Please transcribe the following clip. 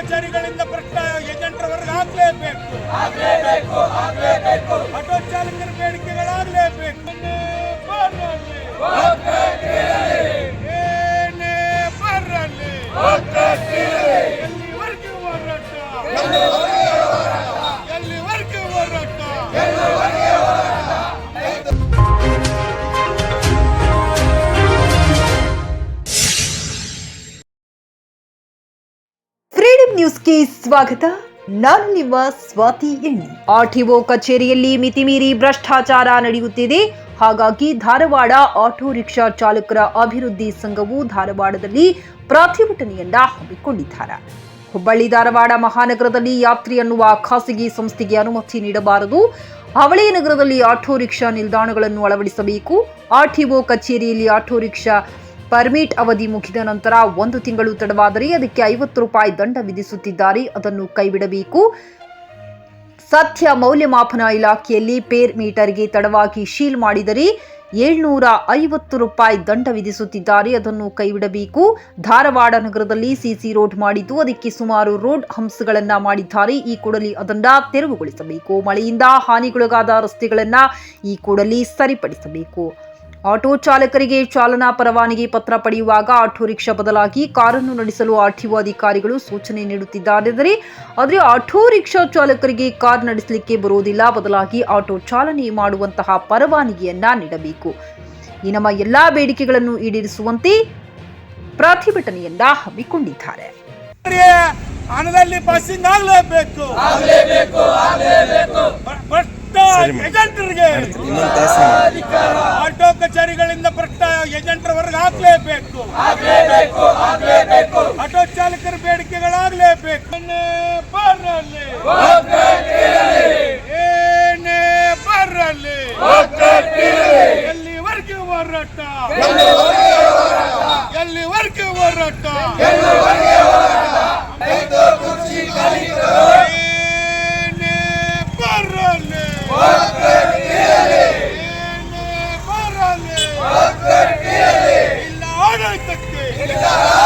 ಕಚೇರಿಗಳಿಂದ ಭ್ರಷ್ಟ ಏಜೆಂಟರವರೆಗೆ ಆಗ್ಲೇಬೇಕು ನ್ಯೂಸ್ಗೆ ಸ್ವಾಗತ. ನಾನು ನಿಮ್ಮ ಸ್ವಾತಿ ಎಣ್ಣಿ. ಆರ್ಟಿಒ ಕಚೇರಿಯಲ್ಲಿ ಮಿತಿಮೀರಿ ಭ್ರಷ್ಟಾಚಾರ ನಡೆಯುತ್ತಿದೆ. ಹಾಗಾಗಿ ಧಾರವಾಡ ಆಟೋ ರಿಕ್ಷಾ ಚಾಲಕರ ಅಭಿವೃದ್ಧಿ ಸಂಘವು ಧಾರವಾಡದಲ್ಲಿ ಪ್ರತಿಭಟನೆಯನ್ನ ಹಮ್ಮಿಕೊಂಡಿದ್ದಾರೆ. ಹುಬ್ಬಳ್ಳಿ ಧಾರವಾಡ ಮಹಾನಗರದಲ್ಲಿ ಯಾತ್ರಿ ಅನ್ನುವ ಖಾಸಗಿ ಸಂಸ್ಥೆಗೆ ಅನುಮತಿ ನೀಡಬಾರದು. ಅವಳಿ ನಗರದಲ್ಲಿ ಆಟೋ ರಿಕ್ಷಾ ನಿಲ್ದಾಣಗಳನ್ನು ಅಳವಡಿಸಬೇಕು. ಆರ್ಟಿಒ ಕಚೇರಿಯಲ್ಲಿ ಆಟೋ ರಿಕ್ಷಾ ಪರ್ಮಿಟ್ ಅವಧಿ ಮುಗಿದ ನಂತರ ಒಂದು ತಿಂಗಳು ತಡವಾದರೆ ಅದಕ್ಕೆ ಐವತ್ತು ರೂಪಾಯಿ ದಂಡ ವಿಧಿಸುತ್ತಿದ್ದಾರೆ. ಅದನ್ನು ಕೈಬಿಡಬೇಕು. ಸತ್ಯ ಮೌಲ್ಯಮಾಪನ ಇಲಾಖೆಯಲ್ಲಿ ಪೇರ್ ಮೀಟರ್ಗೆ ತಡವಾಗಿ ಶೀಲ್ ಮಾಡಿದರೆ ಏಳ್ನೂರ ಐವತ್ತು ರೂಪಾಯಿ ದಂಡ ವಿಧಿಸುತ್ತಿದ್ದಾರೆ. ಅದನ್ನು ಕೈಬಿಡಬೇಕು. ಧಾರವಾಡ ನಗರದಲ್ಲಿ ಸಿಸಿ ರೋಡ್ ಮಾಡಿದ್ದು, ಅದಕ್ಕೆ ಸುಮಾರು ರೋಡ್ ಹಂಸಗಳನ್ನು ಮಾಡಿದ್ದಾರೆ. ಈ ಕೂಡಲೇ ಅದನ್ನ ತೆರವುಗೊಳಿಸಬೇಕು. ಮಳೆಯಿಂದ ಹಾನಿಗೊಳಗಾದ ರಸ್ತೆಗಳನ್ನು ಈ ಕೂಡಲೇ ಸರಿಪಡಿಸಬೇಕು. ಆಟೋ ಚಾಲಕರಿಗೆ ಚಾಲನಾ ಪರವಾನಗಿ ಪತ್ರ ಪಡೆಯುವಾಗ ಆಟೋ ರಿಕ್ಷಾ ಬದಲಾಗಿ ಕಾರನ್ನು ನಡೆಸಲು ಆರ್ಟಿಒ ಅಧಿಕಾರಿಗಳು ಸೂಚನೆ ನೀಡುತ್ತಿದ್ದಾರೆ ಆದರೆ ಆಟೋ ರಿಕ್ಷಾ ಚಾಲಕರಿಗೆ ಕಾರ್ ನಡೆಸಲಿಕ್ಕೆ ಬರುವುದಿಲ್ಲ. ಬದಲಾಗಿ ಆಟೋ ಚಾಲನೆ ಮಾಡುವಂತಹ ಪರವಾನಗಿಯನ್ನ ನೀಡಬೇಕು. ಈ ನಮ್ಮ ಎಲ್ಲಾ ಬೇಡಿಕೆಗಳನ್ನು ಈಡೇರಿಸುವಂತೆ ಪ್ರತಿಭಟನೆಯಿಂದ ಹಮ್ಮಿಕೊಂಡಿದ್ದಾರೆ. ಹಣದಲ್ಲಿ ಪಾಸಿಂಗ್ ಆಗಲೇಬೇಕು. ಭ್ರಷ್ಟ ಏಜೆಂಟರಿಗೆ ಆಟೋ ಕಚೇರಿಗಳಿಂದ ಭ್ರಷ್ಟ ಏಜೆಂಟರವರೆಗೆ ಆಗ್ಲೇಬೇಕು ಆಟೋ ಚಾಲಕರ ಬೇಡಿಕೆಗಳಾಗಲೇಬೇಕು. ಬರಲಿ. ಏನೇ ಬರಲಿ. ಎಲ್ಲಿವರೆಗೆ ಹೋರಾಟ. ಎಲ್ಲಿವರೆಗೆ ಹೋರಾಟ. Caralho!